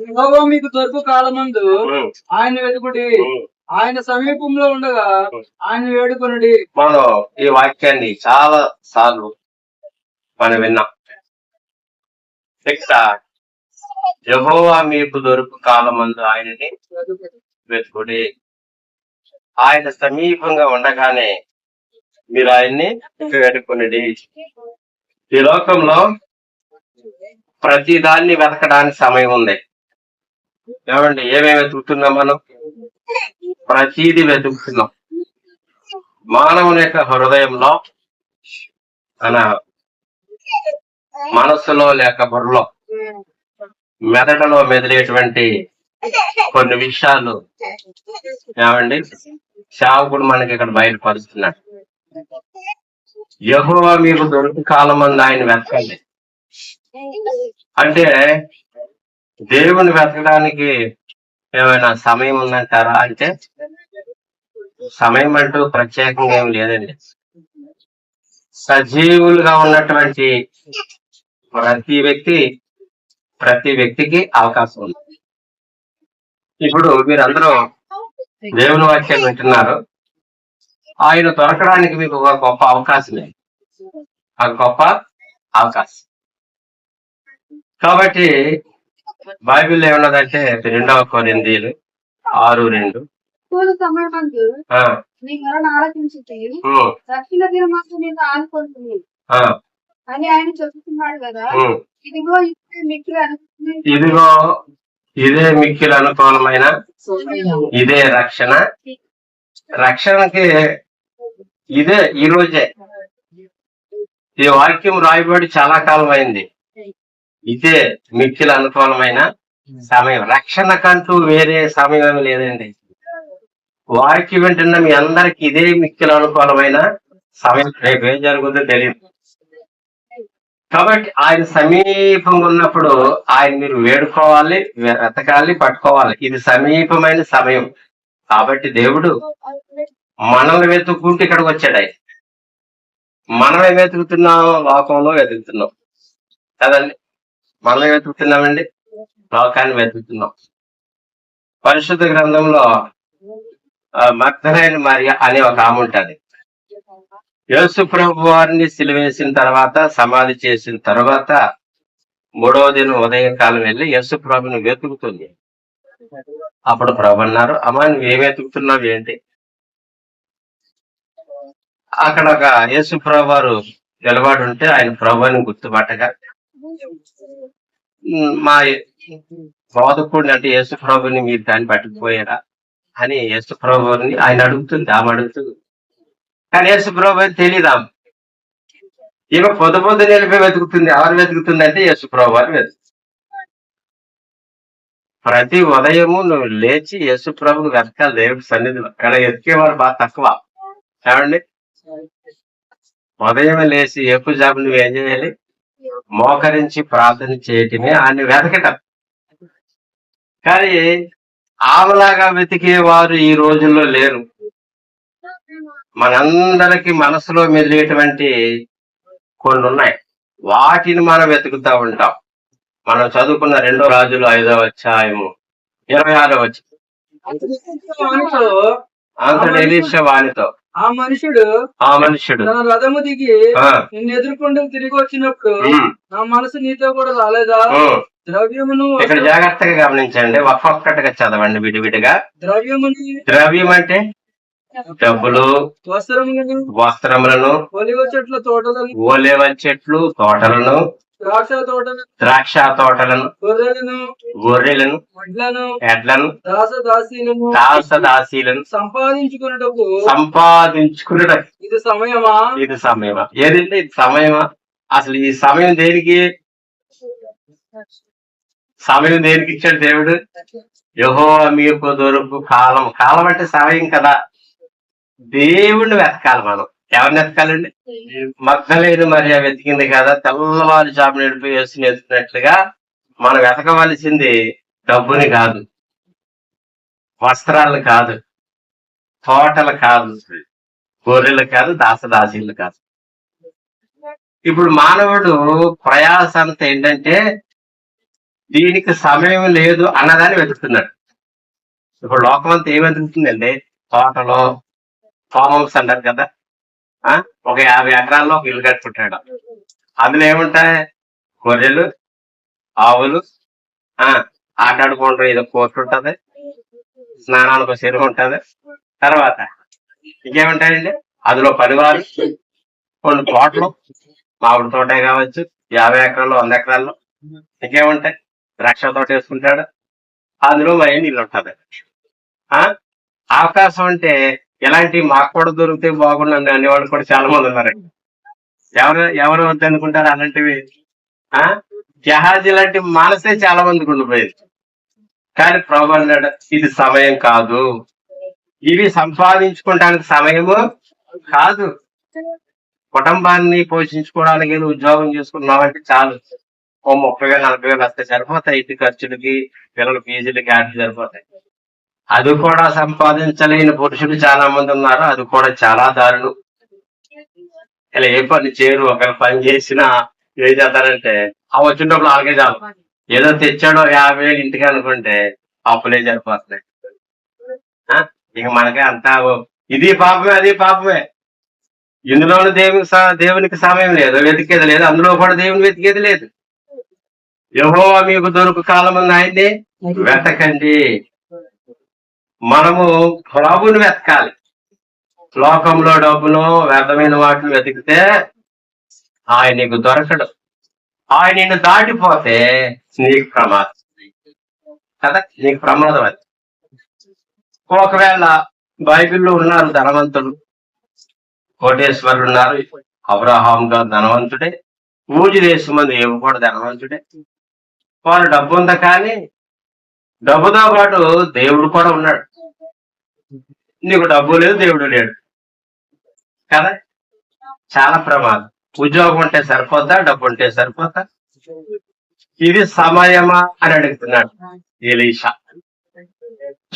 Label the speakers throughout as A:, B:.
A: యెహోవా మీకు దొరుకు కాలమందు ఆయన వెతుకుడి. ఆయన సమీపంలో ఉండగా ఆయన వేడుకొనుడి.
B: మనం ఈ వాక్యాన్ని చాలా సార్లు మనం విన్నాం. యెహోవా మీకు దొరుకు కాలమందు ఆయనని వెతుకుడి. ఆయన సమీపంగా ఉండగానే మీరు ఆయన్ని వెతుకునిడి ఈ లోకంలో ప్రతి దాన్ని వెతకడానికి సమయం ఉంది. ఏమండి ఏమేమి వెతుకుతున్నాం మనం? ప్రతీది వెతుకుతున్నాం. మానవుని యొక్క హృదయంలో మన మనస్సులో లేక బుర్రలో మెదడులో మెదిలేటువంటి కొన్ని విషయాలు ఏమండి? సేవకుడు మనకి ఇక్కడ బయటపరుస్తున్నాడు యహోవా మీకు దొరికి కాలం మంది ఆయన వెతకండి. అంటే దేవుని వెతకడానికి ఏమైనా సమయం ఉందంటారా అంటే సమయం అంటూ ప్రత్యేకంగా ఏం లేదండి. సజీవులుగా ఉన్నటువంటి ప్రతి వ్యక్తి ప్రతి వ్యక్తికి అవకాశం ఉంది. ఇప్పుడు మీరందరూ దేవుని వాక్యం వింటున్నారు. ఆయన దొరకడానికి మీకు ఒక గొప్ప అవకాశమే ఆ గొప్ప అవకాశం. కాబట్టి బైబిల్ ఏమన్నదంటే రెండవ కొరిందీలు ఆరు రెండు.
C: రక్షణ దినమందు నేను అని ఆయన కదా. ఇదిగో అనుకుంటుంది
B: ఇదిగో ఇదే మిక్కిలి అనుకూలమైన ఇదే రక్షణ. రక్షణకి ఇదే ఈ రోజే. ఈ వాక్యం రాయబడి చాలా కాలం అయింది ఇదే మిక్కిలి అనుకూలమైన సమయం. రక్షణకంటూ వేరే సమయం ఏమీ లేదండి. వాక్యం వింటున్న మీ అందరికి ఇదే మిక్కిలి అనుకూలమైన సమయం. రేపు ఏం జరుగుతుందో తెలియదు. కాబట్టి ఆయన సమీపంగా ఉన్నప్పుడు ఆయన మీరు వేడుకోవాలి వెతకాలి పట్టుకోవాలి. ఇది సమీపమైన సమయం. కాబట్టి దేవుడు మనల్ని వెతుక్కుంటూ ఇక్కడికి వచ్చాడు ఆయన. మనమే వెతుకుతున్నాం లోకంలో వెతుకుతున్నాం. కదండి? మనం వెతుకుతున్నామండి లోకాన్ని వెతుకుతున్నాం. పరిశుద్ధ గ్రంథంలో మగ్ధరైన మరియ అనే ఒక ఆమె ఉంటుంది. యేసు ప్రభు వారిని సిలివేసిన తర్వాత సమాధి చేసిన తర్వాత మూడవ దినం ఉదయకాలం వెళ్ళి యేసు ప్రభుని వెతుకుతుంది. అప్పుడు ప్రభు అన్నారు అమ్మా నువ్వు ఏం వెతుకుతున్నావు ఏంటి? అక్కడ ఒక యేసు ప్రభు వారు నిలబడి ఉంటే ఆయన ప్రభుని గుర్తుపట్టగా మా బోధకుడిని అంటే యేసు ప్రభుని మీరు దాన్ని పట్టుకుపోయారా అని యేసు ప్రభుని ఆయన అడుగుతుంది ఆమె అడుగుతుంది. కానీ యేసు ప్రభు అని తెలియదా ఈమె పొద పొద నిలిపి వెతుకుతుంది ఎవరు వెతుకుతుంది అంటే యేసు ప్రభు అని వెతుకుతుంది. ప్రతి ఉదయము నువ్వు లేచి యేసు ప్రభుకు వెతకాలి దేవుడి సన్నిధిలో. ఇక్కడ ఎతికేవారు బాగా తక్కువ. ఏమండి? ఉదయం లేచి ఎక్కువ జాబు నువ్వు ఏం చేయాలి? మోకరించి ప్రార్థన చేయటమే ఆయన వెతకటం. కానీ ఆమెలాగా వెతికే వారు ఈ రోజుల్లో లేరు. మనందరికి మనసులో మెదిలేటువంటి కొన్ని ఉన్నాయి వాటిని మనం వెతుకుతా ఉంటాం. మనం చదువుకున్న రెండో రాజులు ఐదో అధ్యాయము ఇరవై ఆరో వచ్చి అంతటి ఎలీషా వానితో.
A: ఆ మనుషుడు
B: ఆ మనుష్యుడు
A: తన రథము దిగి నిన్ను ఎదుర్కొంటూ తిరిగి వచ్చినప్పుడు నా మనసు నీతో కూడా రాలేదా. ద్రవ్యమును
B: ఇక్కడ జాగ్రత్తగా గమనించండి ఒక్కొక్కటిగా చదవండి విడివిడిగా.
A: ద్రవ్యముని
B: ద్రవ్యం అంటే? డబ్బులు
A: వస్త్రములను
B: వస్త్రములను
A: ఒలివ చెట్ల తోటలను
B: ఓలేవ చెట్లు తోటలను
A: ద్రాక్ష తోటలను
B: ద్రాక్ష తోటలను
A: గొర్రెలను
B: గొర్రెలను
A: వడ్లను
B: ఎడ్లను
A: దాస దాసీలను
B: దాస దాసీలను
A: సంపాదించుకున్నటకు
B: సంపాదించుకున్న
A: ఇది సమయమా?
B: ఇది సమయమా? ఏదంటే ఇది సమయమా? అసలు ఈ సమయం దేనికి? సమయం దేనికి ఇచ్చాడు దేవుడు? యహో మీకు దొరుకు కాలం. కాలం అంటే సమయం కదా. దేవుణ్ణి వెతకాలి మనం. ఎవరిని వెతకాలండి? మగ్గలేదు మరి వెతికింది కదా. తెల్లవారు జాబు నడిపి వేసుకుని వెతుకున్నట్లుగా మనం వెతకవలసింది డబ్బుని కాదు. వస్త్రాలు కాదు. తోటలు కాదు. గొర్రెలు కాదు దాసదాసీలు కాదు. ఇప్పుడు మానవుడు ప్రయాస అంతా ఏంటంటే దీనికి సమయం లేదు అన్నదాన్ని వెతుకుతున్నాడు. ఇప్పుడు లోకం అంతా ఏం వెతుకుతుందండి? తోటలో ఫామ్ హౌస్ అంటారు కదా. ఒక యాభై ఎకరాల్లో ఒక ఇల్లు కట్టుకుంటాడు అందులో ఏముంటాయి? గొర్రెలు ఆవులు ఆ ఆటాడుకుంటారు ఏదో కోర్టు ఉంటది స్నానాలకు చెరువు ఉంటది. తర్వాత ఇంకేముంటాయండి? అందులో పనివారు కొన్ని తోటలు మామిడి తోటే కావచ్చు యాభై ఎకరాలు వంద ఎకరాల్లో ఇంకేముంటాయి? ద్రాక్ష తోట వేసుకుంటాడు. అందులో మరి నీళ్ళు ఉంటుంది. ఆ? అవకాశం అంటే ఇలాంటి మాకు కూడా దొరికితే బాగుండండి అనేవాళ్ళు కూడా చాలా మంది ఉన్నారండి ఎవరు ఎవరు వద్దు అనుకుంటారు అలాంటివి? ఆ? జహాజ్ ఇలాంటి మానసే చాలా మందికి ఉండిపోయేది. కానీ ప్రభు అన్నాడు ఇది సమయం కాదు. ఇవి సంపాదించుకోవడానికి సమయము కాదు. కుటుంబాన్ని పోషించుకోవడానికి ఉద్యోగం చేసుకున్నామంటే చాలు. ఓ ముప్పై వేలు నలభై వేలు వస్తే సరిపోతాయి. ఇంటి ఖర్చులకి పిల్లల ఫీజులకి ఆటలు సరిపోతాయి. అది కూడా సంపాదించలేని పురుషులు చాలా మంది ఉన్నారు. అది కూడా చాలా దారుణం. ఇలా ఏ పని చేయరు. ఒకరు పని చేసినా ఏం చేస్తారంటే ఆ వచ్చినప్పుడు అలాగే చాలు. ఏదో తెచ్చాడో యాభై వేలు ఇంటికి అనుకుంటే అప్పులే సరిపోతున్నాయి? ఇక మనకి అంతా ఇది పాపమే అది పాపమే. ఇందులోనూ దేవునికి స- దేవునికి సమయం లేదు. వెతికేది లేదు. అందులో కూడా దేవుని వెతికేది లేదు. యహో మీకు దొరుకు కాలం ఆయన్ని వెతకండి. మనము ప్రభుని వెతకాలి. లోకంలో డబ్బును వ్యర్థమైన వాటిని వెతికితే ఆయన నీకు దొరకడు. ఆయన నిన్ను దాటిపోతే నీకు ప్రమాదం. కదా? నీకు ప్రమాదం అది. ఒకవేళ బైబిల్లో ఉన్నారు ధనవంతుడు కోటేశ్వరుడు ఉన్నారు అబ్రహాం గారు ధనవంతుడే పూజ దేశం మంది ఏమి కూడా ధనవంతుడే. వారు డబ్బు ఉందా కానీ డబ్బుతో పాటు దేవుడు కూడా ఉన్నాడు. నీకు డబ్బు లేదు దేవుడు లేడు. కదా? చాలా ప్రమాదం. ఉద్యోగం ఉంటే సరిపోద్దా? డబ్బు ఉంటే సరిపోద్దా? ఇది సమయమా అని అడుగుతున్నాడు ఎలీషా.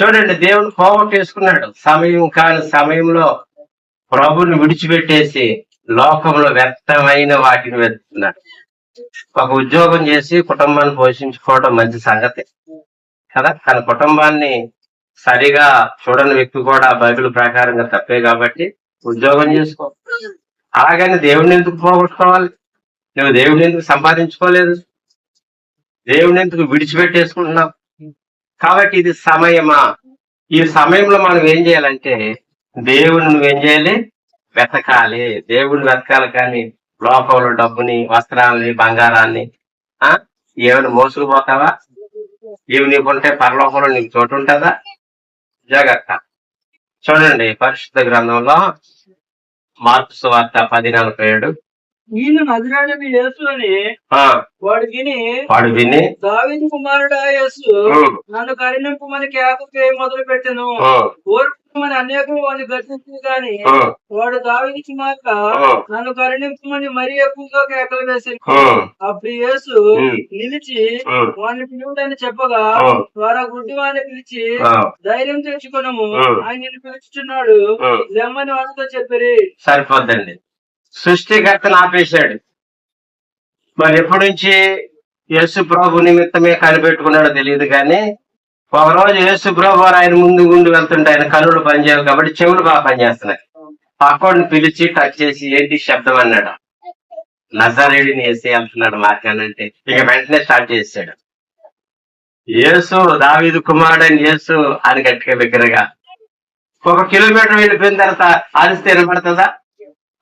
B: చూడండి దేవుడు పోగొట్టేసుకున్నాడు సమయం కాని సమయంలో ప్రభుని విడిచిపెట్టేసి లోకంలో వ్యక్తమైన వాటిని వెతుకుతున్నాడు. ఒక ఉద్యోగం చేసి కుటుంబాన్ని పోషించుకోవడం మంచి సంగతి. కదా? తన కుటుంబాన్ని సరిగా చూడని వ్యక్తి కూడా బైబిల్ ప్రకారంగా తప్పే కాబట్టి ఉద్యోగం చేసుకో. అలాగని దేవుడిని ఎందుకు పోగొట్టుకోవాలి? నువ్వు దేవుడిని ఎందుకు సంపాదించుకోలేదు? దేవుడిని ఎందుకు విడిచిపెట్టేసుకుంటున్నావు? కాబట్టి ఇది సమయమా? ఈ సమయంలో మనం ఏం చేయాలంటే దేవుడిని నువ్వేం చేయాలి? వెతకాలి. దేవుడిని వెతకాలి కానీ లోకంలో డబ్బుని వస్త్రాలని బంగారాన్ని ఆ? ఏమైనా మోసుకుపోతావా? ఇవి నీకుంటే పరలోకంలో నీకు చోటు ఉంటుందా జాగ్రత్త. చూడండి పరిశుద్ధ గ్రంథంలో మార్పు సువార్త పది నలభై ఏడు.
A: ఈయన నజరాడని యేసు అని
B: ఆ,
A: వాడు విని
B: వాడు విని
A: దావీదు కుమారుడా యేసు నన్ను కరుణింపమని కేకకే మొదలు పెట్టాను ఓర్పుమని అనేకులు వాడిని గర్జించింది కానీ వాడు దావీదు కుమార్తె
B: ఉమ్,
A: నన్ను కరుణింపమని మరీ ఎక్కువగా కేకలు వేసింది అప్పుడు యేసు నిలిచి వాడిని పిలువుడని చెప్పగా వారు గుడ్డి వాడిని పిలిచి ధైర్యం తెచ్చుకున్నాము. ఆయన నిన్ను పిలుచుచున్నాడు.
B: ఉమ్.
A: లెమ్మని వాళ్ళతో చెప్పిరి.
B: సరిపోద్దండి. సృష్టికర్తను ఆపేశాడు. మరి ఎప్పటి నుంచి యేసు ప్రభు నిమిత్తమే కనిపెట్టుకున్నాడో తెలియదు కానీ ఒక రోజు యేసు ప్రభు ఆయన ముందు గుండు వెళ్తుంటే ఆయన కనులు పనిచేయాలి కాబట్టి చెవులు బాగా పనిచేస్తున్నాయి. పక్కడిని పిలిచి టచ్ చేసి ఏంటి శబ్దం? అన్నాడు. నజారేడిని వేసి వెళ్తున్నాడు మార్గానంటే ఇక వెంటనే స్టార్ట్ చేశాడు. యేసు దావీదు కుమారుడని యేసు అని గట్టిగా దగ్గరగా ఒక కిలోమీటర్ వెళ్ళిపోయిన తర్వాత అలిస్తే వినపడుతుందా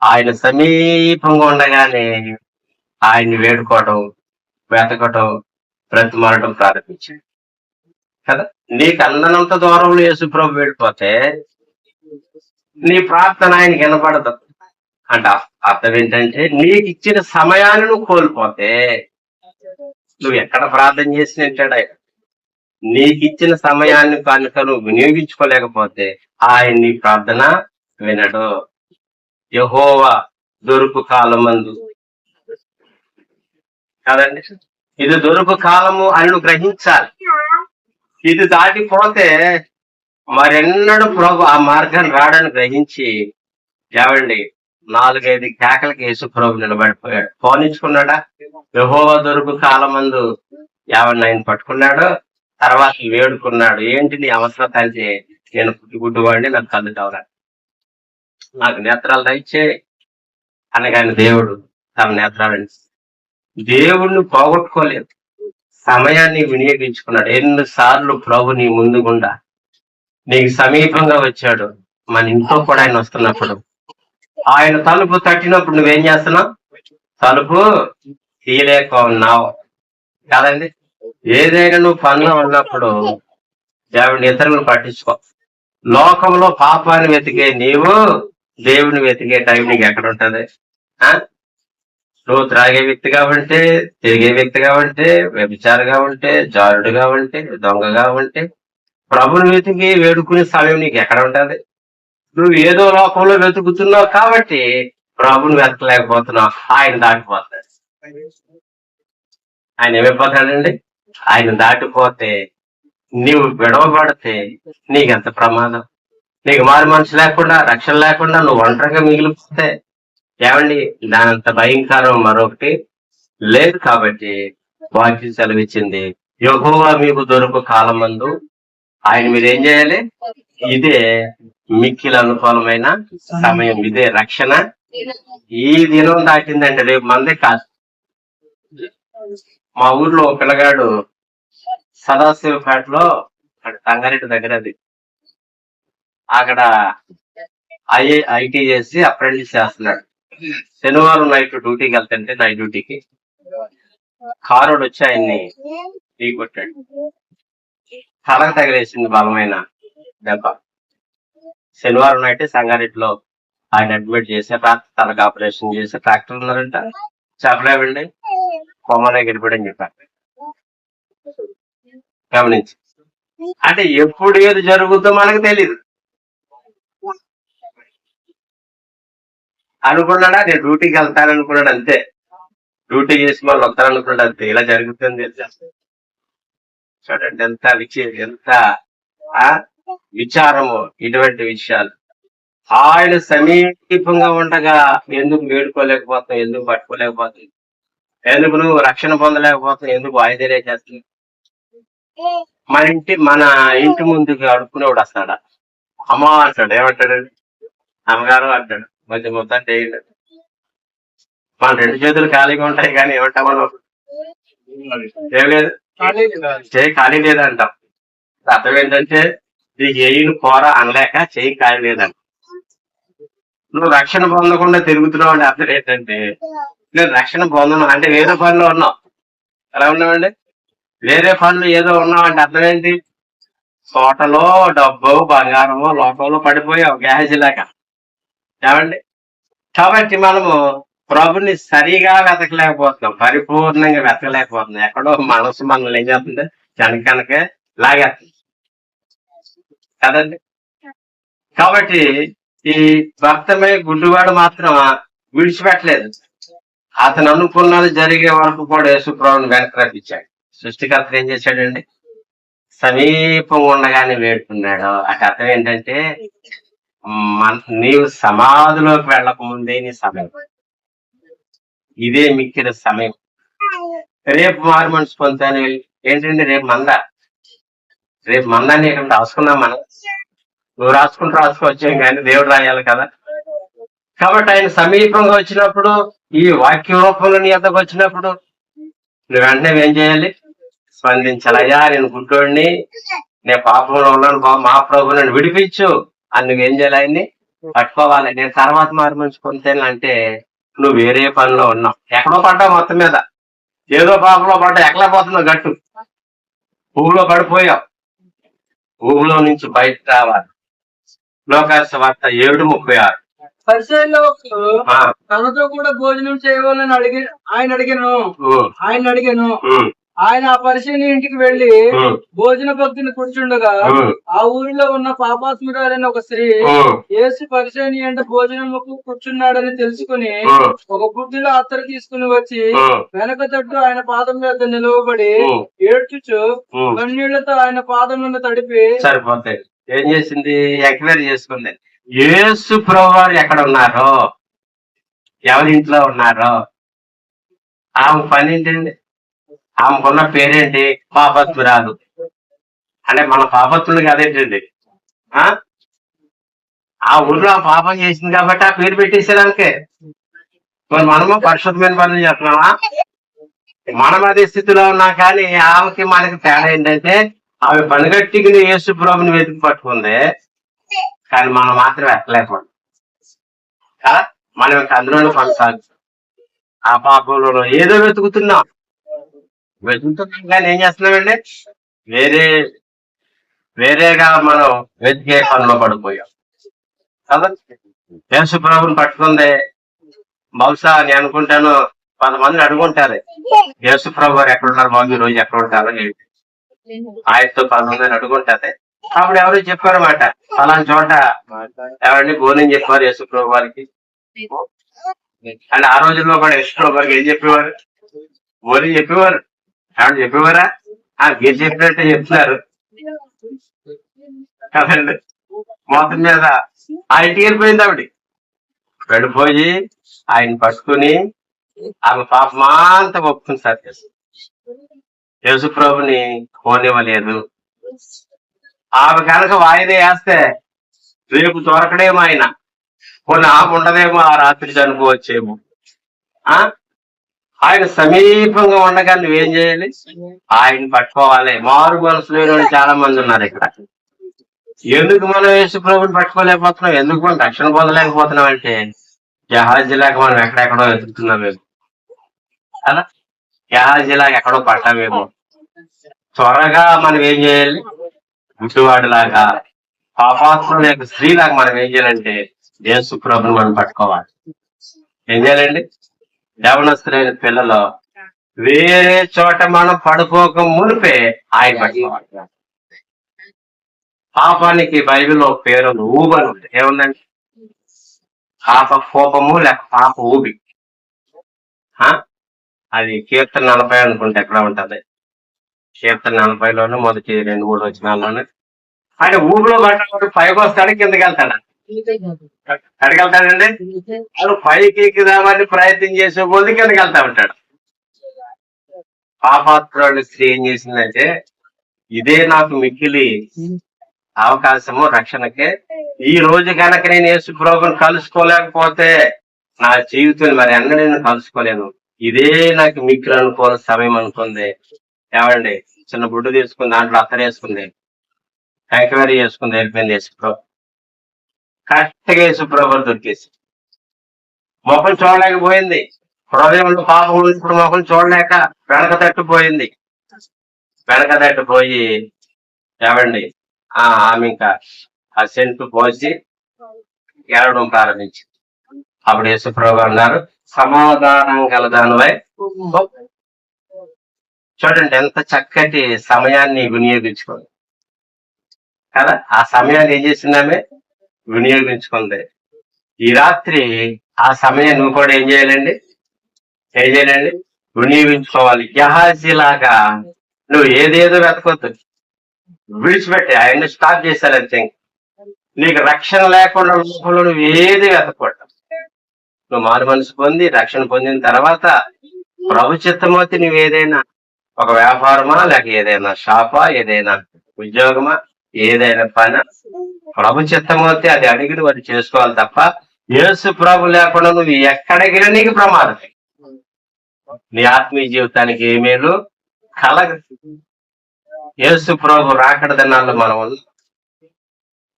B: ఆయన సమీపంగా ఉండగానే ఆయన్ని వేడుకోవటం వెతకటం బ్రతిమారడం ప్రారంభించాడు. కదా? నీకు అందనంత దూరంలో యేసుప్రభు వెళ్ళిపోతే నీ ప్రార్థన ఆయనకి వినపడదు. అంట అర్థం ఏంటంటే నీకు ఇచ్చిన సమయాన్ని నువ్వు కోల్పోతే నువ్వు ఎక్కడ ప్రార్థన చేసినట్టాడు ఆయన. నీకు ఇచ్చిన సమయాన్ని కనుక నువ్వు వినియోగించుకోలేకపోతే ఆయన నీ ప్రార్థన వినడు. యహోవా దొరుకు కాలమందు. కాదండి? ఇది దొరుకు కాలము అని గ్రహించాలి. ఇది దాటిపోతే మరెన్నడూ ప్రభు ఆ మార్గాన్ని రాడని గ్రహించి ఏమండి నాలుగైదు కేకలకి యేసు ప్రభు నిలబడిపోయాడు. పోనించుకున్నాడా? యహోవా దొరుకు కాలమందు ఏమన్నా ఆయన పట్టుకున్నాడు తర్వాత వేడుకున్నాడు. ఏంటి నీ అవసరత అంటే నేను గుడ్డువాడిని నాకు కళ్ళు కావాలి. నాకు నేత్రాలు దయచే అనగాని దేవుడు తన నేత్రాలని. దేవుణ్ణి పోగొట్టుకోలేదు. సమయాన్ని వినియోగించుకున్నాడు. ఎన్నిసార్లు ప్రభు నీ ముందుగుండా నీకు సమీపంగా వచ్చాడు. మన ఇంట్లో కూడా ఆయన వస్తున్నప్పుడు. ఆయన తలుపు తట్టినప్పుడు నువ్వేం చేస్తున్నావు? తలుపు తీయలేక ఉన్నావు. కాదండి. ఏదైనా నువ్వు పనిలో ఉన్నప్పుడు దేవుడిని ఇతరులను పట్టించుకో. లోకంలో పాపాన్ని వెతికే నీవు దేవుని వెతికే టైం నీకు ఎక్కడ ఉంటది? ఆ? నువ్వు త్రాగే వ్యక్తిగా ఉంటే తిరిగే వ్యక్తిగా ఉంటే వ్యభిచారిగా ఉంటే జారుడుగా ఉంటే దొంగగా ఉంటే ప్రభుని వెతికి వేడుకునే సమయం నీకు ఎక్కడ ఉంటది? నువ్వు ఏదో లోకంలో వెతుకుతున్నావు కాబట్టి ప్రభుని వెతకలేకపోతున్నావు. ఆయన దాటిపోతాడు. ఆయన ఏమైపోతాడండి ఆయన దాటిపోతే నీవు విడవబడితే నీకెంత ప్రమాదం? నీకు మారు మనసు లేకుండా రక్షణ లేకుండా నువ్వు ఒంటరిగా మిగిలిపోతే ఏమండి? దానంత భయంకరం మరొకటి. లేదు కాబట్టి వాక్యం సెలవిచ్చింది. యెహోవా మీకు దొరుకు కాలం మందు ఆయన మీరు ఏం చేయాలి? ఇదే మిక్కిల అనుకూలమైన సమయం. ఇదే రక్షణ. ఈ దినం దాటిందండి రేపు మందే కాదు. మా ఊర్లో ఒక పిల్లగాడు సదాశివపేటలో తంగారెడ్డి దగ్గర అది. అక్కడ ఐఏ ఐటీ చేసి అప్రెంటిస్ చేస్తున్నాడు శనివారం నైట్ డ్యూటీకి వెళ్తుంటే నైట్ డ్యూటీకి కారోడు వచ్చి ఆయన్ని ఢీ కొట్టాడు. తలకు తగిలేసింది బలమైన దెబ్బ. శనివారం నైట్ సంగారెడ్డిలో ఆయన అడ్మిట్ చేసి రాత్రి తలకు ఆపరేషన్ చేసి ట్రాక్టర్ ఉన్నారంట. చెప్పలేవండి కొమ్మనే గడిపాడని చెప్పారు. గమనించి. అంటే ఎప్పుడు ఏది జరుగుతుందో మనకు తెలియదు అనుకున్నాడా? నేను డ్యూటీకి వెళ్తాను అనుకున్నాడు అంతే. డ్యూటీ చేసి మళ్ళీ వస్తాను అనుకున్నాడు అంతే. ఇలా జరుగుతుంది చూడండి ఎంత విచే ఎంత ఆ విచారము ఇటువంటి విషయాలు. ఆయన సమీపంగా ఉండగా ఎందుకు వేడుకోలేకపోతున్నావు ఎందుకు పట్టుకోలేకపోతుంది ఎందుకు నువ్వు రక్షణ పొందలేకపోతున్నావు? ఎందుకు వాయిదేరే చేస్తున్నావు? మన ఇంటి మన ఇంటి ముందుకు అడుక్కునేవాడు వస్తాడా? అమ్మ అంటాడు. ఏమంటాడు? అమ్మగారు అంటాడు. మధ్య మొత్తం చేయండి మన రెండు చేతులు ఖాళీగా ఉంటాయి కానీ ఏమంటాం మనం ఏం లేదు. చేయి ఖాళీ లేదంటాం. అర్థం ఏంటంటే నీకు ఏయిన కూర అనలేక చేయి ఖాళీ లేదంట. నువ్వు రక్షణ పొందకుండా తిరుగుతున్నావు అంటే అర్థం ఏంటంటే నేను రక్షణ పొందను అంటే వేరే పనిలో ఉన్నావు. ఎలా ఉన్నామండి వేరే పనులు ఏదో ఉన్నావు అంటే అర్థం ఏంటి? తోటలో డబ్బు బంగారము లోకంలో పడిపోయావు గ్యాస్ లేక. ఏమండి? కాబట్టి మనము ప్రభుని సరిగా వెతకలేకపోతున్నాం పరిపూర్ణంగా వెతకలేకపోతున్నాం. ఎక్కడో మనసు మనల్ని ఏం చేస్తుంది? వెనకనకే లాగేస్తుంది. కదండి? కాబట్టి ఈ భక్తమే గుడ్డివాడు మాత్రం విడిచిపెట్టలేదు. అతను అనుకున్నది జరిగే వరకు కూడా యేసుప్రభుని వెనక రప్పించాడు. సృష్టికర్త ఏం చేశాడండి? సమీపం ఉండగానే వేడుకున్నాడు. ఆ కథ ఏంటంటే మన నీవు సమాధిలోకి వెళ్ళకముందే నీ సమయం. ఇదే మిక్కిన సమయం. రేపు మారు మనసు పొందుతాను ఏంటంటే రేపు మంద? రేపు మందని ఇక్కడ రాసుకున్నాం మనం. నువ్వు రాసుకుంటూ రాసుకోవచ్చాం కానీ దేవుడు రాయాలి కదా. కాబట్టి ఆయన సమీపంగా వచ్చినప్పుడు ఈ వాక్య రూపంలో నీ ఎద్దకు వచ్చినప్పుడు నువ్వు వెంటనే ఏం చేయాలి? స్పందించాలయ్యా నేను గుడ్డోడిని నేను పాపంలో ఉన్నాను మా ప్రభు నన్ను విడిపించు. అని నువ్వేం చేయాలి ఆయన్ని? పట్టుకోవాలి. నేను తర్వాత మారు అంటే నువ్వు వేరే పనిలో ఉన్నావు. ఎక్కడో పడ్డావు మొత్తం మీద. ఏదో పాపంలో పడ్డా ఎక్కడా పోతున్నావు గట్టు. భూమిలో పడిపోయావు. భూమిలో నుంచి బయట రావాలి. లోకాశ వార్త ఏడు ముప్పై ఆరు.
A: తనతో కూడా భోజనం చేయవాలని అడిగి ఆయన అడిగాను. ఆయన అడిగాను. ఆయన ఆ పరిచయం ఇంటికి
B: వెళ్ళి
A: భోజన భక్తిని కూర్చుండగా ఆ. ఊరిలో ఉన్న పాపాత్మురాలైన ఒక స్త్రీ యేసు పరిచయం అంటే భోజనముకు కూర్చున్నాడని తెలుసుకుని ఒక బుద్ధిలో అత్తరు తీసుకుని వచ్చి వెనక తట్టు ఆయన పాదం మీద నిలవబడి ఏడ్చుచు. కన్నీళ్ళతో ఆయన పాదములను తడిపి
B: సరిపోతాయి ఏం చేసింది? ఎంక్వైరీ చేసుకుంది. యేసు ప్రభువారు ఎక్కడ ఉన్నారో? ఎవరి ఇంట్లో ఉన్నారో? ఆమె పని ఏంటండి? ఆమెకున్న పేరేంటి? పాపత్మురాలు అంటే మన పాపత్ముడు కాదేంటండి ఆ? ఆ ఊర్లో ఆ పాపం చేసింది కాబట్టి ఆ పేరు పెట్టేసేదానికే మరి మనము పరిశుద్ధమైన పనులు చేస్తున్నామా? మనం అదే స్థితిలో ఉన్నా కానీ ఆమెకి మనకి తేడా ఏంటంటే ఆమె పనిగట్టికి యేసు ప్రభుని వెతికి పట్టుకుంది. కానీ మనం మాత్రం ఎక్కలేకపోవడం మనం ఇంకా అందులోనే కొనసాగు ఆ పాపంలో ఏదో వెతుకుతున్నాం. కానీ ఏం చేస్తున్నామండి? వేరే వేరేగా మనం వెతికే పనిలో పడిపోయాం. కదా? యేసు ప్రభుని పట్టుకుంది. బహుశా నేను అనుకుంటాను కొంతమంది అడుగుంటారు యేసు ప్రభు గారు ఎక్కడ ఉన్నారు బాబు ఈ రోజు ఎక్కడ ఉంటారో ఏంటి? ఆయనతో కొంతమంది అడుగుంటారు. అప్పుడు ఎవరు చెప్పారన్నమాట ఫలానా చోట ఎవరిని భోజనం చెప్పారు యేసు ప్రభు వారికి అంటే ఆ రోజుల్లో కూడా యేసు ప్రభు వారికి ఏం చెప్పేవారు? భోజనం చెప్పేవారు. ఏమన్నా చెప్పేవారా? ఆ మీరు చెప్పినట్టే చెప్తున్నారు. కదండి. మొత్తం మీద ఆ ఇంటికి వెళ్ళిపోయింది ఆవిడ. వెళ్ళిపోయి ఆయన పట్టుకుని ఆమె పాపమాంత ఒప్పుకుంది సార్ యేసు ప్రభుని పోనివ్వలేదు ఆమె కనుక వాయిదే వేస్తే రేపు దొరకడేమో ఆయన. కొన్ని ఆమె ఉండదేమో ఆ రాత్రి చనిపోవచ్చేమో. ఆ? ఆయన సమీపంగా ఉండగా నువ్వేం చేయాలి? ఆయన పట్టుకోవాలి. మారు మనసు లేని వాళ్ళు చాలా మంది ఉన్నారు ఇక్కడ. ఎందుకు మనం యేసు ప్రభుని పట్టుకోలేకపోతున్నాం? ఎందుకు మనం రక్షణ పొందలేకపోతున్నాం అంటే జహాజీ లాగా మనం ఎక్కడెక్కడో వెతుకుతున్నాం మేము. అలా? జహాజీ లాగా ఎక్కడో పట్టామేమో త్వరగా మనం ఏం చేయాలి? గుడ్డివాడిలాగా పాపాత్మ యొక్క స్త్రీలాగా మనం ఏం చేయాలంటే యేసు ప్రభుని మనం పట్టుకోవాలి. ఏం చేయాలండి? యవనస్తులైన పిల్లలు వేరే చోట మనం పడుకోక మునిపే ఆయన పట్టుకోవాలి పాపానికి బైబిల్లో పేరు ఊబని ఉంది. ఏముందండి? పాప కోపము లేక పాప ఊబి? అది కీర్తన నలభై అనుకుంటే ఎక్కడ ఉంటది? కీర్తన నలభైలోనే మొదటి రెండు మూడు వచ్చినాల్లోనే అంటే ఊబిలో పడ్డప్పుడు పైకి వస్తాడు కిందకి వెళ్తాడా. ఎక్కడికి వెళ్తాడండి వాడు పైకి ఎక్కుదామని ప్రయత్నం చేసే కొద్ది కిందకి వెళ్తా ఉంటాడు. పాపాత్రుడు స్త్రీ ఏం చేసిందంటే ఇదే నాకు మిక్కిలి అవకాశము రక్షణకే. ఈ రోజు కనుక నేను యేసు ప్రభుని కలుసుకోలేకపోతే నా జీవితం మరి అన్న నేను కలుసుకోలేను. ఇదే నాకు మిక్కిలి అనుకోని సమయం అనుకుంది. ఏమండి? చిన్న గుడ్డు తీసుకుంది దాంట్లో అత్తర వేసుకుంది కంకవేరి చేసుకుంది. వెళ్ళిపోయింది యేసు ప్రభు కరెక్ట్గా యేసు దొరికేసి ముఖం చూడలేకపోయింది. హృదయంలో పాపం ఇప్పుడు ముఖం చూడలేక వెనక తట్టుపోయింది వెనక తట్టుపోయి ఏమండి? ఆ ఆమె ఇంకా ఆ సెంటు పోసి ఏడవడం ప్రారంభించింది. అప్పుడు యేసుప్రభు అన్నారు సమాధానం గల దానివై చూడండి ఎంత చక్కటి సమయాన్ని వినియోగించుకోండి. కదా? ఆ సమయాన్ని ఏం చేసిందామే వినియోగించుకుంది. ఈ రాత్రి ఆ సమయం నువ్వు కూడా ఏం చేయాలండి? ఏం చేయాలండి? వినియోగించుకోవాలి. జహాజీ లాగా నువ్వు ఏదేదో వెతకొద్దు. విడిచిపెట్టి. ఆయన్ని స్టాప్ చేశారు అంతే నీకు రక్షణ లేకుండా లోపంలో నువ్వు ఏది వెతకూడదు నువ్వు మారు మనసు పొంది రక్షణ పొందిన తర్వాత ప్రభు చిత్తమోతి నువ్వు ఏదైనా ఒక వ్యాపారమా లేక ఏదైనా షాపా ఏదైనా ఉద్యోగమా ఏదైనా పని ప్రభు అయితే అది అడిగిన వాడు చేసుకోవాలి తప్ప యేసు ప్రభు లేకుండా నువ్వు ఎక్కడికి నీకు ప్రమాదం. నీ ఆత్మీయ జీవితానికి ఏమేలు కలగ యేసు ప్రభు రాకడ దినాల్లో మనం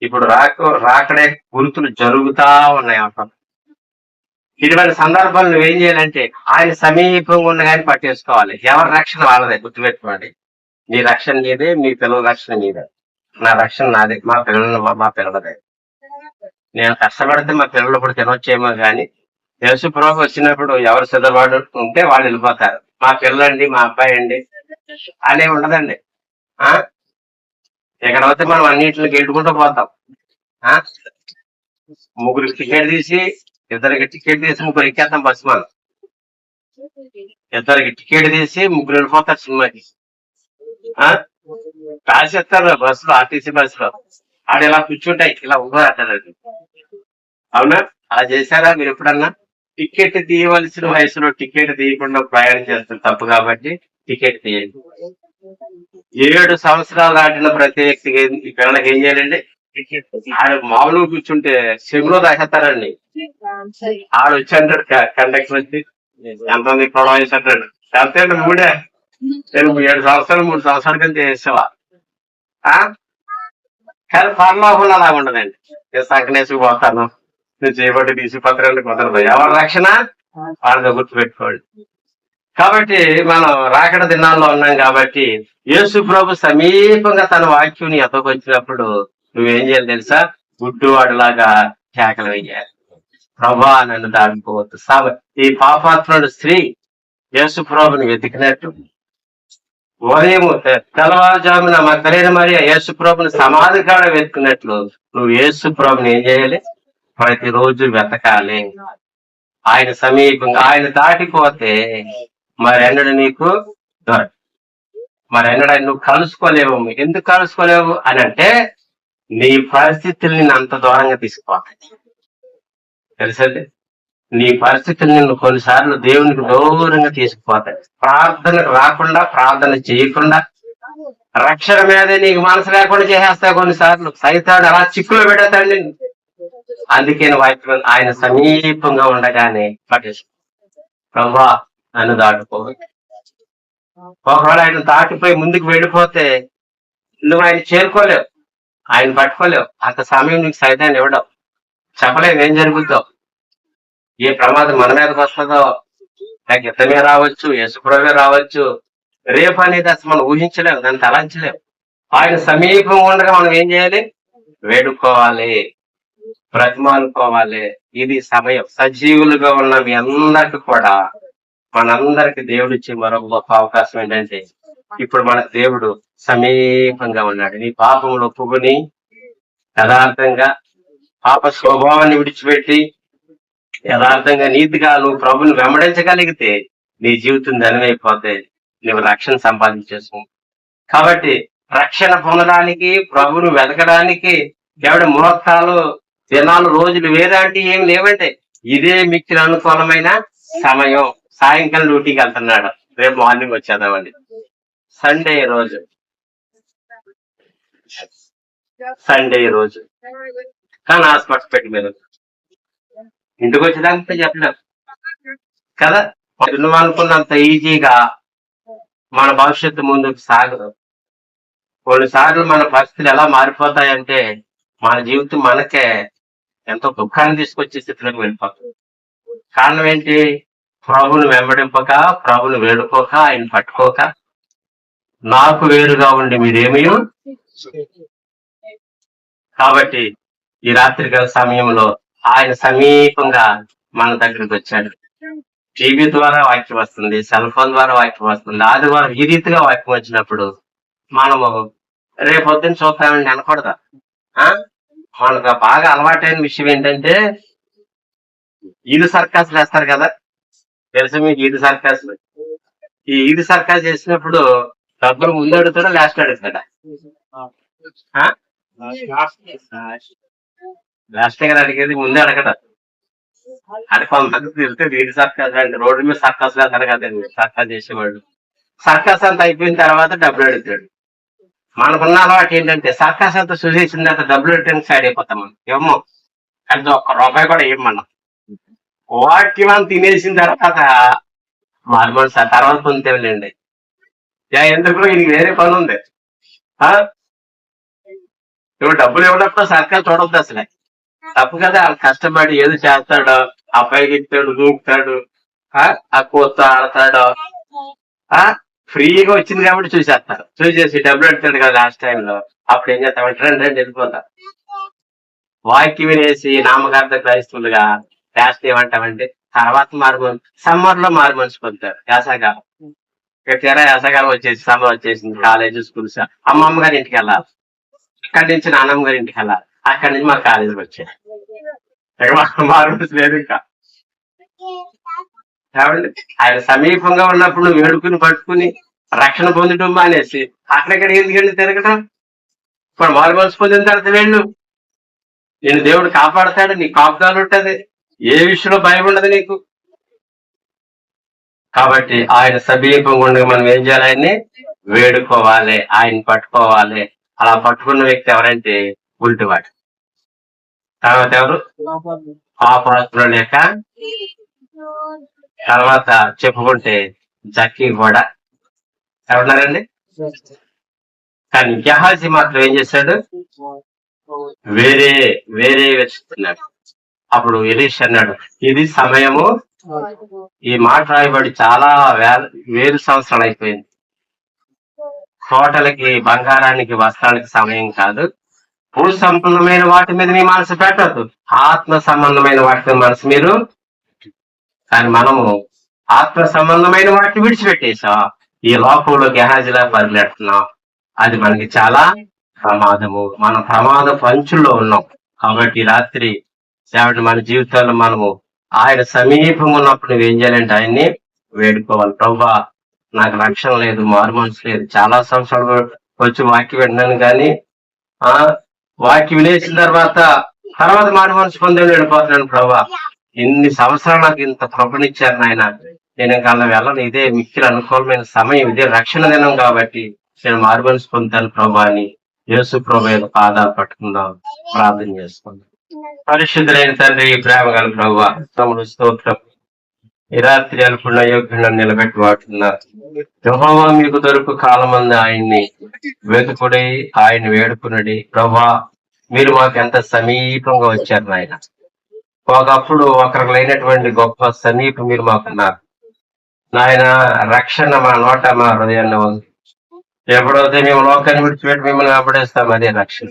B: ఇప్పుడు రాక రాకడే గుర్తులు జరుగుతా ఉన్నాయి అక్కడ ఇటువంటి సందర్భాలు నువ్వేం చేయాలంటే ఆయన సమీపంగా ఉన్న కానీ పట్టేసుకోవాలి. ఎవరి రక్షణ వాళ్ళదే గుర్తుపెట్టుకోండి. నీ రక్షణ మీదే మీ పిల్లల రక్షణ మీదే నా రక్షణ నాదే. మా పిల్లలు మా పిల్లలదే. నేను కష్టపడితే మా పిల్లలు కూడా తినొచ్చేమో కానీ యేసు ప్రభు వచ్చినప్పుడు ఎవరు సిద్ధపడు ఉంటే వాళ్ళు వెళ్ళిపోతారు. మా పిల్లండి మా అబ్బాయి అండి అనే ఉండదండి. ఆ? ఇక్కడ వస్తే మనం అన్నింటిని గెలుచుకుంటూ పోతాం. ఆ? ముగ్గురికి టికెట్ తీసి ఇద్దరికి టికెట్ తీసి ముగ్గురు ఎక్కేస్తాం బస్సు మనం. ఇద్దరికి టికెట్ తీసి ముగ్గురు వెళ్ళిపోతారు సినిమాకి. కాసేస్తారు రాసేస్తారు బస్సులో ఆర్టీసీ బస్సులో ఆడ ఇలా కూర్చుంటాయి ఇలా ఉభరాటారు అవునా? అలా చేశారా మీరు ఎప్పుడన్నా? టికెట్ తీయవలసిన వయసులో టికెట్ తీయకుండా ప్రయాణం చేస్తారు తప్పు కాబట్టి టికెట్ తీయండి. ఏడు సంవత్సరాలు దాటిన ప్రతి వ్యక్తికి ఏం- ఈ పిల్లలకి ఏం చేయాలండి? ఆడ మామూలుగా కూర్చుంటే చెవిలో దాచేస్తారండి. ఆడ వచ్చి అంటాడు కండక్టర్ వచ్చి. ఎంతమంది ప్రొడక్ట్ చేసి అంటాడు అంతే మూడే. నేను ఏడు సంవత్సరాలు మూడు సంవత్సరాల కింద చేసేవా? కానీ పరలోకంలో అలా ఉండదండి. నేను సంకనేసి పోతాను. నేను చేయబట్టి తీసి పత్రాలు కుదరదు ఎవరి రక్షణ? వాళ్ళతో గుర్తుపెట్టుకోండి. కాబట్టి మనం రాకడ దినాల్లో ఉన్నాం కాబట్టి యేసు ప్రభు సమీపంగా తన వాక్యం నీ ఎతకు వచ్చినప్పుడు నువ్వేం చేయాలి తెలుసా? గుడ్డువాడిలాగా కేకలు వేయాలి. ప్రభా నన్ను దాటిపోవద్దు సామ ఈ పాపాత్ముడు స్త్రీ యేసు ప్రభుని వెతికినట్టు ఉదయం తె- తెల్లవారుజామున మగ్గరైన మరి యేసు ప్రభుని సమాధి కాడ వెతుకున్నట్లు నువ్వు యేసు ప్రభుని ఏం చేయాలి? ప్రతిరోజు వెతకాలి. ఆయన సమీపంగా ఆయన దాటిపోతే మరెన్నడు నీకు దొరక మరెన్నడ నువ్వు కలుసుకోలేవు. ఎందుకు కలుసుకోలేవు? అని అంటే నీ పరిస్థితుల్ని అంత దూరంగా తీసుకుపోతాయి తెలుసండి? నీ పరిస్థితులు నిన్ను కొన్నిసార్లు దేవునికి దూరంగా తీసుకుపోతాయి. ప్రార్థన రాకుండా ప్రార్థన చేయకుండా రక్షణ మీదే నీకు మనసు లేకుండా చేసేస్తాయి కొన్నిసార్లు. సైతాడు అలా చిక్కులో పెడతాడు నిన్ను. అందుకే వాక్యం ఆయన సమీపంగా ఉండగానే పట్టేసు ప్రభా నన్ను దాటుకో. ఒకవేళ ఆయన దాటిపోయి ముందుకు వెళ్ళిపోతే నువ్వు ఆయన చేరుకోలేవు. ఆయన పట్టుకోలేవు. అంత సమయం నీకు సైతాన్ని ఇవ్వడం. చెప్పలేవు ఏం జరుగుతావు ఏ ప్రమాదం మన మీదకి వస్తుందో? నాకు ఇతమే రావచ్చు యశుప్రవే రావచ్చు. రేపు అనేది అసలు మనం ఊహించలేము దాన్ని తలంచలేము. ఆయన సమీపం ఉండగా మనం ఏం చేయాలి? వేడుకోవాలి బ్రతిమానుకోవాలి ఇది సమయం. సజీవులుగా ఉన్న మీ అందరికి కూడా మనందరికి దేవుడు ఇచ్చే మరో గొప్ప అవకాశం ఏంటంటే ఇప్పుడు మన దేవుడు సమీపంగా ఉన్నాడు. నీ పాపములు ఒప్పుకొని యథార్థంగా పాప స్వభావాన్ని విడిచిపెట్టి యథార్థంగా నీతిగా నువ్వు ప్రభుని వెంబడించగలిగితే నీ జీవితం ధనమైపోతే నువ్వు రక్షణ సంపాదించేసు కాబట్టి రక్షణ పొందడానికి ప్రభుని వెతకడానికి దేవుడి ముహూర్తాలు దినాలు రోజులు వేరే ఏం లేవంటే ఇదే మిక్కిన అనుకూలమైన సమయం. సాయంకాలం డ్యూటీకి వెళ్తున్నాడు. రేపు మార్నింగ్ వచ్చేద్దామండి. సండే రోజు. సండే రోజు. కానీ హాస్పిటల్ పెట్టి మీరు ఇంటికి వచ్చేదాకా చెప్పలేం. కదా? నువ్వు అనుకున్నంత ఈజీగా మన భవిష్యత్తు ముందుకు సాగదు. కొన్నిసార్లు మన పరిస్థితులు ఎలా మారిపోతాయంటే మన జీవితం మనకే ఎంతో దుఃఖాన్ని తీసుకొచ్చే స్థితిలోకి వెళ్ళిపోతుంది. కారణం ఏంటి? ప్రభుని వెంబడింపక ప్రభుని వేడుకోక ఆయన పట్టుకోక నాకు వేరుగా ఉండి మీరేమీ కాబట్టి ఈ రాత్రికాల సమయంలో ఆయన సమీపంగా మన దగ్గరికి వచ్చాడు. టీవీ ద్వారా వాక్యం వస్తుంది సెల్ ఫోన్ ద్వారా వాక్యం వస్తుంది. ఆదివారం ఈ రీతిగా వాక్యం వచ్చినప్పుడు మనము రేపొద్దున చూస్తామని అనకూడదా ఆ? మనకు బాగా అలవాటైన విషయం ఏంటంటే ఈదు సర్కాసులు వేస్తారు కదా? తెలుసు మీకు ఈదు సర్కాసులు ఈ ఈదు సర్కాస్ చేసినప్పుడు డబ్బులు ముందు అడుగుతాడా లాస్ట్. అడుగుతాడా ఆ? గారు అడిగేది ముందే అడగట. అంటే కొంతమంది తెలిస్తే వీడి సర్కాస్ అంటే రోడ్డు మీద సర్కాస్ వేస్తారు అడగదండి సర్కాస్ చేసేవాళ్ళు. సర్కాస్ అంతా అయిపోయిన తర్వాత డబ్బులు అడుగుతాడు. మనకున్న అలవాటు ఏంటంటే సర్కాస్ అంతా చూసేసిన తర్వాత డబ్బులు అడగడానికి సైడ్ అయిపోతాం మనం. ఏమో అది ఒక్క రూపాయి కూడా ఏం మనం? తినేసిన తర్వాత మారు సార్ తర్వాత పొందుతాంలేండి ఎందుకు? ఇది వేరే పని ఉంది ఇప్పుడు డబ్బులు ఇవ్వనప్పుడు సర్కార్ చూడొద్దు అసలే. తప్పు కదా వాళ్ళు కష్టపడి ఏదో చేస్తాడో అబ్బాయికి ఇస్తాడు దూకుతాడు ఆ? ఆ కూత ఆడతాడో. ఆ ఫ్రీగా వచ్చింది కాబట్టి చూసేస్తారు. చూసేసి డబ్బులు అడుగుతాడు కదా లాస్ట్ టైంలో అప్పుడు ఏం చేస్తామంటే రెండు రెండు వెళ్ళిపోతా. వాక్యం వినేసి నామకార్థ క్రైస్తవులుగా లాస్ట్ ఏమంటామంటే తర్వాత మారు సమ్మర్లో మారు మనిషి పొందుతారు. యాసకాలం ఇక్కడ తీరా యాసకాలం వచ్చేసి సమ్మర్ వచ్చేసింది కాలేజ్ స్కూల్స్ అమ్మమ్మ గారి ఇంటికి వెళ్ళాలి. అక్కడి నుంచి నాన్నమ్మ గారి ఇంటికి వెళ్ళాలి. అక్కడి నుంచి మా కాలేజీకి వచ్చాయి ఇక లేదు ఇంకా. కాబట్టి ఆయన సమీపంగా ఉన్నప్పుడు నువ్వు వేడుకుని పట్టుకుని రక్షణ పొందడం మానేసి అక్కడెక్కడ ఎందుకండి తిరగటం? ఇప్పుడు మారు మనసు పొందిన తర్వాత వెళ్ళు. నేను దేవుడు కాపాడతాడు నీ కాపుదాలు ఉంటుంది. ఏ విషయంలో భయం ఉండదు నీకు. కాబట్టి ఆయన సమీపంగా ఉండగా మనం ఏం చేయాలి? ఆయన్ని వేడుకోవాలి ఆయన పట్టుకోవాలి. అలా పట్టుకున్న వ్యక్తి ఎవరంటే ఉల్టివాడు. తర్వాత ఎవరు? పాపాత్ముల లేక తర్వాత చెప్పుకుంటే జక్కి కూడా. ఎవరున్నారండి? కానీ గెహాజీ మాత్రం ఏం చేశాడు? వేరే వేరే వెతుకుతున్నాడు. అప్పుడు ఎలీష్ అన్నాడు ఇది సమయము. ఈ మాట రాయబడి చాలా వేల వేలు సంవత్సరాలు అయిపోయింది. తోటలకి బంగారానికి వస్త్రానికి సమయం కాదు. భూ సంబంధమైన వాటి మీద మీ మనసు పెట్టద్దు. ఆత్మ సంబంధమైన వాటి మీద మనసు మీరు కానీ మనము ఆత్మ సంబంధమైన వాటిని విడిచిపెట్టేసాం ఈ లోకంలో గెహాజీలా పరిగెడుతున్నాం. అది మనకి చాలా ప్రమాదము. మనం ప్రమాద పంచుల్లో ఉన్నాం. కాబట్టి రాత్రి సేవటి మన జీవితాల్లో మనము ఆయన సమీపం ఉన్నప్పుడు నువ్వు ఏం చేయాలంటే ఆయన్ని వేడుకోవాలి. ప్రభా నాకు రక్షణ లేదు మారు మనసు లేదు. చాలా సంవత్సరాలు వచ్చి వాక్యం విన్నాను కానీ ఆ వాక్యం వినేసిన తర్వాత తర్వాత మారు మనసు పొందని వెళ్ళిపోతున్నాను ప్రభా. ఇన్ని సంవత్సరాలు నాకు ఇంత కృపనిచ్చారు నాయన. నేను ఇంకా అలా వెళ్ళను. ఇదే మిక్కిలి అనుకూలమైన సమయం. ఇదే రక్షణ దినం కాబట్టి నేను మారు మనసు పొందుతాను ప్రభా అని యేసు ప్రభు పాదాలు పట్టుకుందాం. ప్రార్థన చేసుకుందాం. పరిశుద్ధులైన తండ్రి ప్రేమ గల ప్రభు తమ్ముడు స్తోత్రం. ఈ రాత్రి అనుకున్న యోగ్యంగా నిలబెట్టి వాడుతున్నారు. మీకు దొరుకు కాలమంది ఆయన్ని వెతుకుడి ఆయన వేడుకునడి. ప్రభా మీరు మాకు ఎంత సమీపంగా వచ్చారు నాయన? ఒకప్పుడు ఒకరికి లేనటువంటి గొప్ప సమీపం మీరు మాకున్నారు. నాయన రక్షణ మా నోట మా హృదయాన్ని ఉంది. ఎప్పుడైతే మేము లోకాన్ని విడిచిపెట్టి మిమ్మల్ని అప్పుడేస్తాం అదే రక్షణ.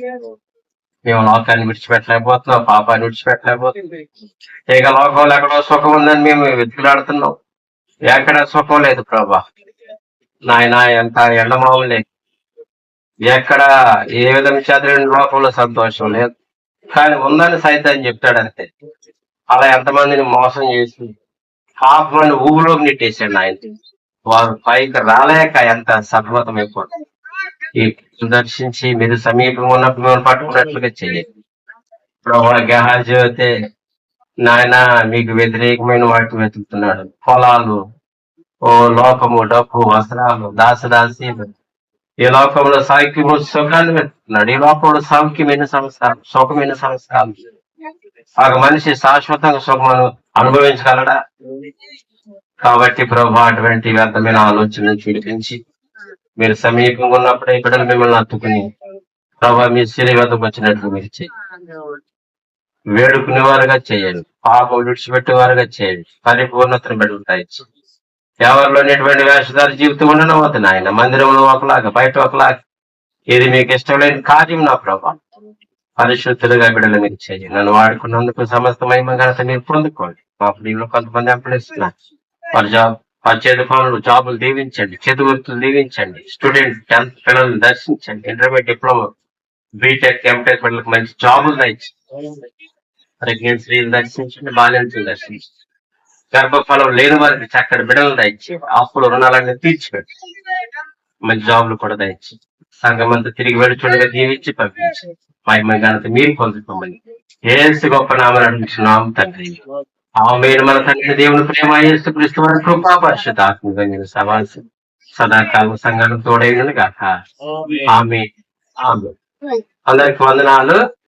B: మేము లోకాన్ని విడిచిపెట్టలేకపోతున్నాం పాపాన్ని విడిచిపెట్టలేకపోతున్నాం. ఇక లోకంలో ఎక్కడో సుఖం ఉందని మేము వెతుకులాడుతున్నాం. ఎక్కడ సుఖం లేదు ప్రభా. నాయన ఎంత ఎండమావులు లేదు ఎక్కడ ఏ విధం చదివిన లోకంలో సంతోషం లేదు. కానీ ఉందని సైతం చెప్తాడు అంతే. అలా ఎంతమందిని మోసం చేసి పాపమని ఊబిలోకి నెట్టేశాడు ఆయన. వారు పైకి రాలేక ఎంత సఫలతం అయిపోతుంది. ఈ దర్శించి మీరు సమీపం ఉన్నప్పుడు మిమ్మల్ని పట్టుకున్నట్లుగా చేయండి ప్రభా గహాజీ అయితే నాయన మీకు వ్యతిరేకమైన వాటిని వెతుకుతున్నాడు. పొలాలు ఓ లోకము డబ్బు వస్త్రాలు దాసదాసీలు. ఈ లోకంలో సాఖ్యము సుఖాన్ని వెతుకుతున్నాడు. ఈ లోకంలో సౌఖ్యమైన సంవత్సరాలు సుఖమైన సంవత్సరాలు ఒక మనిషి శాశ్వతంగా సుఖమును అనుభవించగలడా? కాబట్టి ప్రభు అటువంటి వ్యర్థమైన ఆలోచన చూపించి మీరు సమీపంగా ఉన్నప్పుడే ఇక్కడ మిమ్మల్ని అత్తుకుని ప్రభా మీ శిల వచ్చినట్లు మీరు చేయండి వేడుకునే వారుగా చేయండి. పాపం విడిచిపెట్టే వారుగా చేయండి పరిపూర్ణతను పెరుగుతాయి ఎవరిలో ఎటువంటి వేషధార జీవితం ఉండడం నాయన ఆయన. మందిరంలో ఒకలాగా బయట ఒకలాగా. ఇది మీకు ఇష్టం లేని కార్యం నా ప్రభా? పరిశుద్ధులుగా బిడ్డలు మీరు చేయండి. నన్ను వాడుకున్నందుకు సమస్త మహిమ ఘనత మీరు పొందుకోండి. మా ఫ్రీలో కొంతమంది ఎంప్లాయిస్తున్నారు వారి జాబ్ ఆ చేతి జాబులు దీవించండి చేతి దీవించండి స్టూడెంట్ టెన్త్ పిల్లల్ని దర్శించండి ఇంటర్మీడియట్ డిప్లొమా బీటెక్ ఎంటెక్ పిల్లలకు మంచి జాబులు దయచి స్త్రీలు దర్శించండి బాల్యంతులు దర్శించండి. గర్భఫలం లేని వారికి చక్కటి బిడలు దయచి అప్పులు రుణాలన్నీ తీర్చిపెట్టి మంచి జాబులు కూడా దయచి సంఘమంతా తిరిగి వెళ్ళుచుండగా దీవించి పంపించి మహిమ ఘనత మీరు పొందుకోమని. ఏసు గొప్ప నామని అడుగుతున్నాం తండ్రి. ఆమె మన తండ్రి దేవుని ప్రేమ యేసు క్రీస్తు వారి కృపా పరిశుద్ధాత్మక సవాల్సి సదాకాలం సంఘాలు తోడైనది ఆమె ఆమె అందరికి వందనాలు.